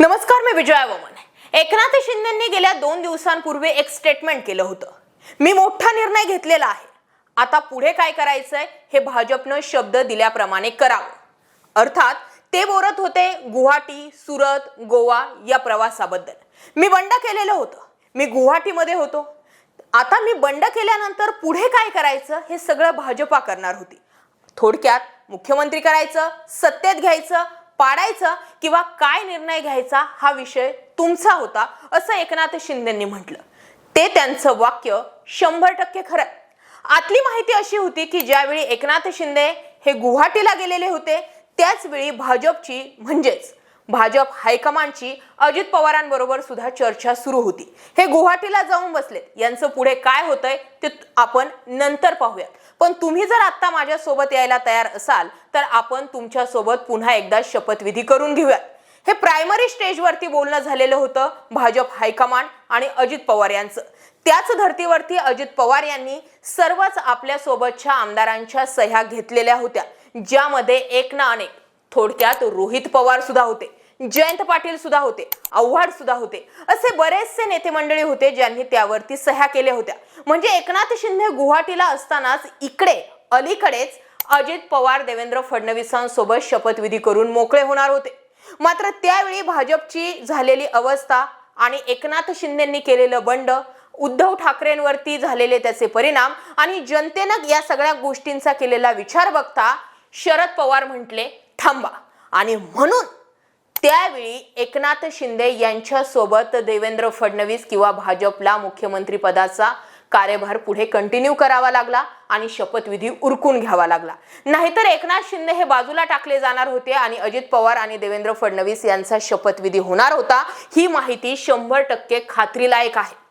नमस्कार मी विजया वमन. एकनाथ शिंदेंनी गेल्या दोन दिवसांपूर्वी एक स्टेटमेंट केलं होतं. मी मोठा निर्णय घेतलेला आहे. आता पुढे काय करायचंय हे भाजपनं शब्द दिल्याप्रमाणे करावं. अर्थात ते बोलत होते गुवाहाटी सुरत गोवा या प्रवासाबद्दल. मी बंड केलेलं होतं. मी गुवाहाटीमध्ये होतो. आता मी बंड केल्यानंतर पुढे काय करायचं हे सगळं भाजपा करणार होती. थोडक्यात मुख्यमंत्री करायचं सत्तेत घ्यायचं पाडायचं किंवा काय निर्णय घ्यायचा हा विषय तुमचा होता असं एकनाथ शिंदेंनी म्हटलं. ते त्यांचं वाक्य शंभर टक्के खरं आतली माहिती अशी होती की ज्यावेळी एकनाथ शिंदे हे गुवाहाटीला गेलेले होते त्याच वेळी भाजपची म्हणजेच भाजप हायकमांडची अजित पवारांबरोबर सुद्धा चर्चा सुरू होती. हे गुवाहाटीला जाऊन बसलेत. यांचं पुढे काय होतंय ते आपण नंतर पाहूयात. पण तुम्ही जर आता माझ्या सोबत यायला तयार असाल तर आपण तुमच्यासोबत पुन्हा एकदा शपथविधी करून घेऊयात. हे प्रायमरी स्टेजवरती बोलणं झालेलं होतं भाजप हायकमांड आणि अजित पवार यांचं. त्याच धर्तीवरती अजित पवार यांनी सर्वच आपल्या सोबतच्या आमदारांच्या सह्या घेतलेल्या होत्या ज्यामध्ये एक ना अनेक थोडक्यात रोहित पवार सुद्धा होते. जयंत पाटील सुद्धा होते आव्हाड सुद्धा होते. असे बरेचसे नेते मंडळी होते ज्यांनी त्यावरती सह्या केल्या होत्या. म्हणजे एकनाथ शिंदे गुवाहाटीला असतानाच इकडे अलीकडेच अजित पवार देवेंद्र फडणवीसांसोबत शपथविधी करून मोकळे होणार होते. मात्र त्यावेळी भाजपची झालेली अवस्था आणि एकनाथ शिंदेंनी केलेलं बंड उद्धव ठाकरेंवरती झालेले त्याचे परिणाम आणि जनतेनं या सगळ्या गोष्टींचा केलेला विचार बघता शरद पवार म्हटले थांबा. आणि म्हणून त्यावेळी एकनाथ शिंदे यांच्यासोबत देवेंद्र फडणवीस किंवा भाजपला मुख्यमंत्रीपदाचा कार्यभार पुढे कंटिन्यू करावा लागला आणि शपथविधी उरकून घ्यावा लागला. नाहीतर एकनाथ शिंदे हे बाजूला टाकले जाणार होते आणि अजित पवार आणि देवेंद्र फडणवीस यांचा शपथविधी होणार होता. ही माहिती शंभर टक्के खात्रीलायक आहे.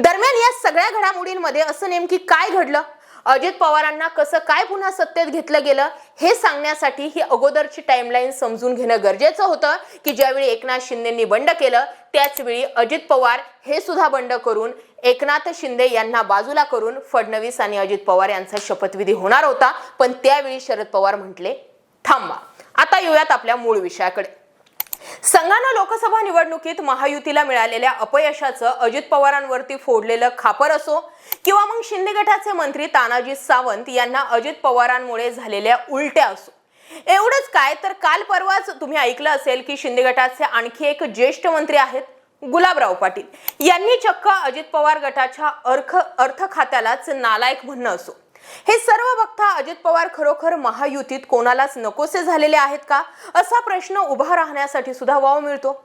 दरम्यान या सगळ्या घडामोडींमध्ये असं नेमकी काय घडलं? अजित पवारांना कसं काय पुन्हा सत्तेत घेतलं गेलं हे सांगण्यासाठी ही अगोदरची टाइमलाईन समजून घेणं गरजेचं होतं की ज्यावेळी एकनाथ शिंदेंनी बंड केलं त्याचवेळी अजित पवार हे सुद्धा बंड करून एकनाथ शिंदे यांना बाजूला करून फडणवीस आणि अजित पवार यांचा शपथविधी होणार होता. पण त्यावेळी शरद पवार म्हटले थांबा आता येऊयात आपल्या मूळ विषयाकडे. संघानं लोकसभा निवडणुकीत महायुतीला मिळालेल्या अपयशाचं अजित पवारांवरती फोडलेलं खापर असो किंवा मग शिंदे गटाचे मंत्री तानाजी सावंत यांना अजित पवारांमुळे झालेल्या उलट्या असो. एवढंच काय तर काल परवाच तुम्ही ऐकलं असेल की शिंदे गटाचे आणखी एक ज्येष्ठ मंत्री आहेत गुलाबराव पाटील. यांनी चक्क अजित पवार गटाच्या अर्थ अर्थ खात्यालाच नालायक म्हणणं असो. हे सर्व बघता अजित पवार खरोखर महायुतीत कोणालाच नकोसे झालेले आहेत का? असा प्रश्न उभा राहण्यासाठी सुद्धा वाव मिळतो.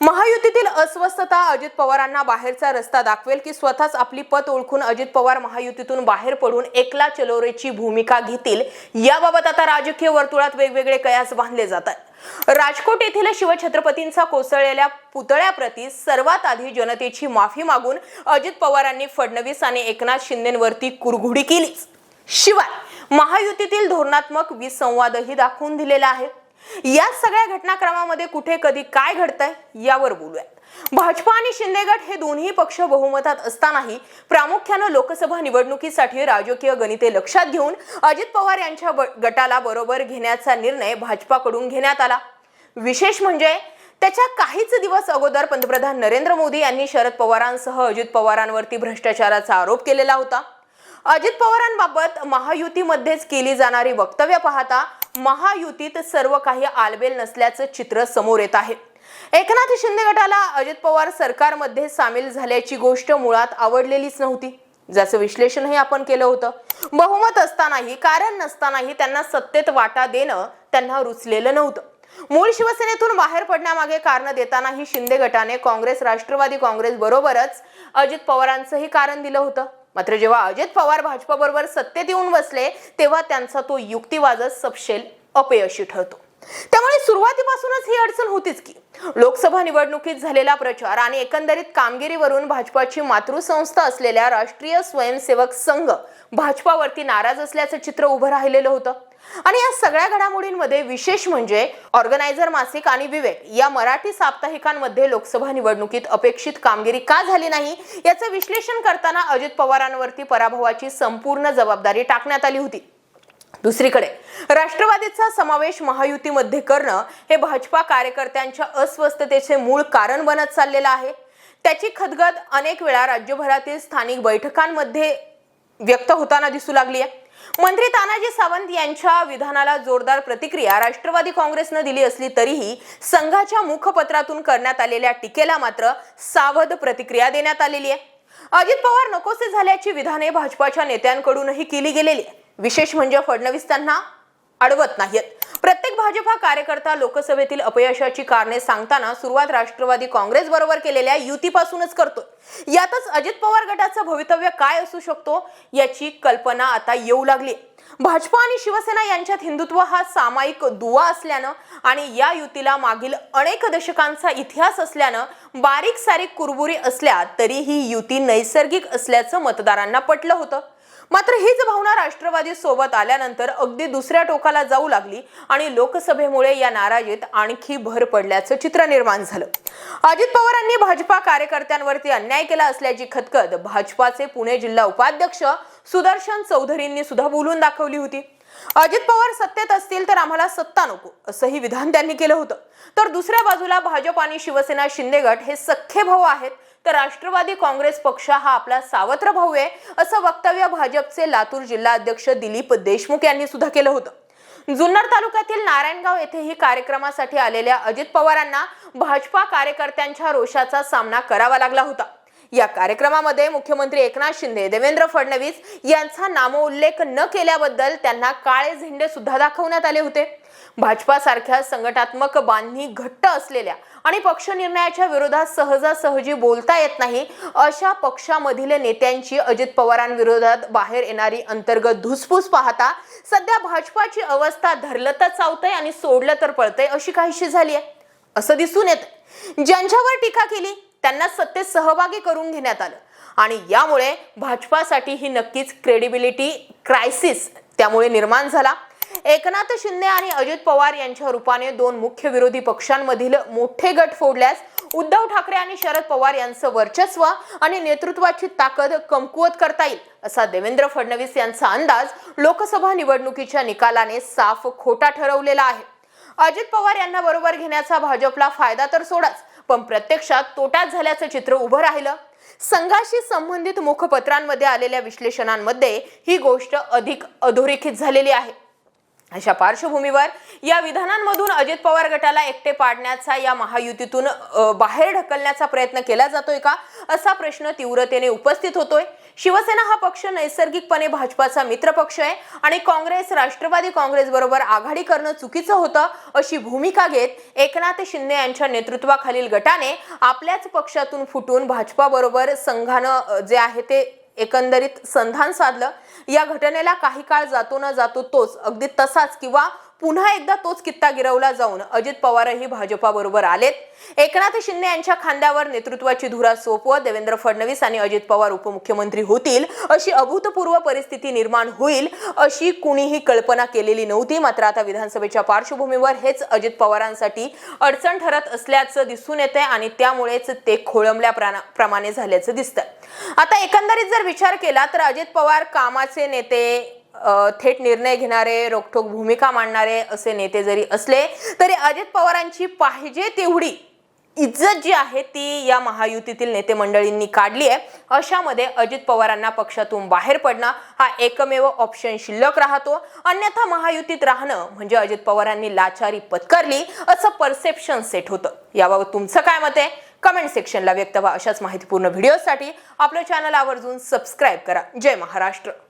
महायुतीतील अस्वस्थता अजित पवारांना बाहेरचा रस्ता दाखवेल की स्वतःच आपली पत ओळखून अजित पवार महायुतीतून बाहेर पडून एकला चलोरेची भूमिका घेतील? याबाबत आता राजकीय वर्तुळात वेगवेगळे कयास बांधले जातात राजकोट येथील शिवछत्रपतींचा कोसळलेल्या पुतळ्याप्रती सर्वात आधी जनतेची माफी मागून अजित पवारांनी फडणवीस आणि एकनाथ शिंदेवरती कुरघुडी केलीच. शिवाय महायुतीतील धोरणात्मक विसंवादही दाखवून दिलेला आहे. या सगळ्या घटनाक्रमामध्ये कुठे कधी काय घडतंय यावर बोलूयात. भाजपा आणि शिंदे गट हे दोन्ही पक्ष बहुमतात असतानाही प्रामुख्यानं लोकसभा निवडणुकीसाठी राजकीय गणिते लक्षात घेऊन अजित पवार यांच्या ब- गटाला बरोबर घेण्याचा निर्णय भाजपाकडून घेण्यात आला. विशेष म्हणजे त्याच्या काहीच दिवस अगोदर पंतप्रधान नरेंद्र मोदी यांनी शरद पवारांसह अजित पवारांवरती भ्रष्टाचाराचा आरोप केलेला होता. अजित पवारांबाबत महायुतीमध्येच केली जाणारी वक्तव्य पाहता महायुतीत सर्व काही आलबेल नसल्याचं चित्र समोर येत आहे. एकनाथ शिंदे गटाला अजित पवार सरकारमध्ये सामील झाल्याची गोष्ट मुळात आवडलेलीच नव्हती. ज्याचं विश्लेषणही आपण केलं होतं. बहुमत असतानाही कारण नसतानाही त्यांना सत्तेत वाटा देणं त्यांना रुचलेलं नव्हतं. मूळ शिवसेनेतून बाहेर पडण्यामागे कारण देतानाही शिंदे गटाने काँग्रेस राष्ट्रवादी काँग्रेस बरोबरच अजित पवारांचंही कारण दिलं होतं. मात्र जेव्हा अजित पवार भाजपाबरोबर सत्तेत येऊन बसले तेव्हा त्यांचा तो युक्तिवादच सपशेल अपयशी ठरतो. त्यामुळे सुरुवातीपासूनच ही अडचण होतीच की लोकसभा निवडणुकीत झालेला प्रचार आणि एकंदरीत कामगिरीवरून भाजपाची मातृसंस्था असलेल्या राष्ट्रीय स्वयंसेवक संघ भाजपावरती नाराज असल्याचं चित्र उभं राहिलेलं होतं. आणि या सगळ्या घडामोडींमध्ये विशेष म्हणजे ऑर्गनायझर मासिक आणि विवेक या मराठी साप्ताहिकांमध्ये लोकसभा निवडणुकीत अपेक्षित कामगिरी का झाली नाही याचं विश्लेषण करताना अजित पवारांवरती पराभवाची संपूर्ण जबाबदारी टाकण्यात आली होती. दुसरीकडे राष्ट्रवादीचा समावेश महायुतीमध्ये करणं हे भाजपा कार्यकर्त्यांच्या अस्वस्थतेचे मूळ कारण बनत चाललेलं आहे. त्याची खदगद अनेक वेळा राज्यभरातील स्थानिक बैठकांमध्ये व्यक्त होताना दिसू लागली आहे. मंत्री तानाजी सावंत यांच्या विधानाला जोरदार प्रतिक्रिया राष्ट्रवादी काँग्रेसनं दिली असली तरीही संघाच्या मुखपत्रातून करण्यात आलेल्या टीकेला मात्र सावध प्रतिक्रिया देण्यात आलेली आहे. अजित पवार नकोसे झाल्याची विधाने भाजपाच्या नेत्यांकडूनही केली गेलेली आहे. विशेष म्हणजे फडणवीस त्यांना अडवत नाहीत प्रत्येक भाजपा कार्यकर्ता लोकसभेतील अपयशाची कारणे सांगताना सुरुवात राष्ट्रवादी काँग्रेस बरोबर केलेल्या युतीपासूनच करतो यातच अजित पवार गटाचं भवितव्य काय असू शकतो याची कल्पना आता येऊ लागली भाजपा आणि शिवसेना यांच्यात हिंदुत्व हा सामायिक दुवा असल्यानं आणि या युतीला मागील अनेक दशकांचा इतिहास असल्यानं बारीक सारीक कुरबुरी असल्या तरी ही युती नैसर्गिक असल्याचं मतदारांना पटलं होतं. मात्र हीच भावना राष्ट्रवादी सोबत आल्यानंतर अगदी दुसऱ्या टोकाला जाऊ लागली आणि लोकसभेमुळे या नाराजीत आणखी भर पडल्याचं चित्र निर्माण झालं. अजित पवारांनी भाजपा कार्यकर्त्यांवरती अन्याय केला असल्याची खतखत भाजपाचे पुणे जिल्हा उपाध्यक्ष सुदर्शन चौधरींनी सुद्धा बोलून दाखवली होती. अजित पवार सत्तेत असतील तर आम्हाला सत्ता नको असंही विधान त्यांनी केलं होतं. तर दुसऱ्या बाजूला भाजप आणि शिवसेना शिंदे गट हे सख्खे भाऊ आहेत तर राष्ट्रवादी काँग्रेस पक्ष हा आपला सावत्र भाऊ आहे असं वक्तव्य भाजपचे लातूर जिल्हा अध्यक्ष दिलीप देशमुख यांनी सुद्धा केलं होतं. जुन्नर तालुक्यातील नारायणगाव येथेही कार्यक्रमासाठी आलेल्या अजित पवारांना भाजपा कार्यकर्त्यांच्या रोषाचा सामना करावा लागला होता. या कार्यक्रमामध्ये मुख्यमंत्री एकनाथ शिंदे देवेंद्र फडणवीस यांचा नामोल्लेख न केल्याबद्दल त्यांना काळे झेंडे सुद्धा दाखवण्यात आले होते. भाजपासारख्या संघटात्मक बांधणी घट्ट असलेल्या आणि पक्ष निर्णयाच्या विरोधात सहजासहजी बोलता येत नाही अशा पक्षामधील नेत्यांची अजित पवारांविरोधात बाहेर येणारी अंतर्गत धुसफूस पाहता सध्या भाजपाची अवस्था धरलं तर चावतंय आणि सोडलं तर पळतंय अशी काहीशी झाली आहे असं दिसून येत ज्यांच्यावर टीका केली त्यांना सत्तेत सहभागी करून घेण्यात आलं. आणि यामुळे भाजपासाठी ही नक्कीच क्रेडिबिलिटी क्रायसिस त्यामुळे निर्माण झाला. एकनाथ शिंदे आणि अजित पवार यांच्या रूपाने दोन मुख्य विरोधी पक्षांमधील मोठे गट फोडल्यास उद्धव ठाकरे आणि शरद पवार यांचं वर्चस्व आणि नेतृत्वाची ताकद कमकुवत करता येईल असा देवेंद्र फडणवीस यांचा अंदाज लोकसभा निवडणुकीच्या निकालाने साफ खोटा ठरवलेला आहे. अजित पवार यांना बरोबर घेण्याचा भाजपला फायदा तर सोडाच पण प्रत्यक्षात तोटाच झाल्याचं चित्र उभं राहिलं. संघाशी संबंधित मुखपत्रांमध्ये आलेल्या विश्लेषणांमध्ये ही गोष्ट अधिक अधोरेखित झालेली आहे. अशा पार्श्वभूमीवर या विधानांमधून अजित पवार गटाला एकटे पाडण्याचा या महायुतीतून बाहेर ढकलण्याचा प्रयत्न केला जातोय का? असा प्रश्न तीव्रतेने उपस्थित होतोय. शिवसेना हा पक्ष नैसर्गिकपणे भाजपाचा मित्र पक्ष आहे आणि काँग्रेस राष्ट्रवादी काँग्रेस बरोबर आघाडी करणं चुकीचं होतं अशी भूमिका घेत एकनाथ शिंदे यांच्या नेतृत्वाखालील गटाने आपल्याच पक्षातून फुटून भाजपाबरोबर संघानं जे आहे ते एकंदरीत संधान साधलं. या घटनेला काही काळ जातो न जातो तोच अगदी तसाच किंवा पुन्हा एकदा तोच कित्ता गिरवला जाऊन अजित पवारही भाजपाबरोबर आलेत. एकनाथ शिंदे यांच्या खांद्यावर नेतृत्वाची धुरा सोपवत देवेंद्र फडणवीस आणि अजित पवार उपमुख्यमंत्री होतील अशी अभूतपूर्व परिस्थिती निर्माण होईल अशी कुणीही कल्पना केलेली नव्हती. मात्र आता विधानसभेच्या पार्श्वभूमीवर हेच अजित पवारांसाठी अडचण ठरत असल्याचं दिसून येते आणि त्यामुळेच ते खोळंबल्या प्रमाणे झाल्याचं दिसतं आता एकंदरीत जर विचार केला तर अजित पवार कामाचे नेते थेट निर्णय घेणारे रोखठोक भूमिका मांडणारे असे नेते जरी असले तरी अजित पवारांची पाहिजे तेवढी इज्जत जी आहे ती या महायुतीतील नेते मंडळींनी काढली आहे. अशामध्ये अजित पवारांना पक्षातून बाहेर पडणं हा एकमेव ऑप्शन शिल्लक राहतो. अन्यथा महायुतीत राहणं म्हणजे अजित पवारांनी लाचारी पत्करली असं परसेप्शन सेट होतं. याबाबत तुमचं काय मत आहे? कमेंट सेक्शनला व्यक्त व्हा. अशाच माहितीपूर्ण व्हिडिओसाठी आपलं चॅनल आवर्जून सबस्क्राईब करा. जय महाराष्ट्र.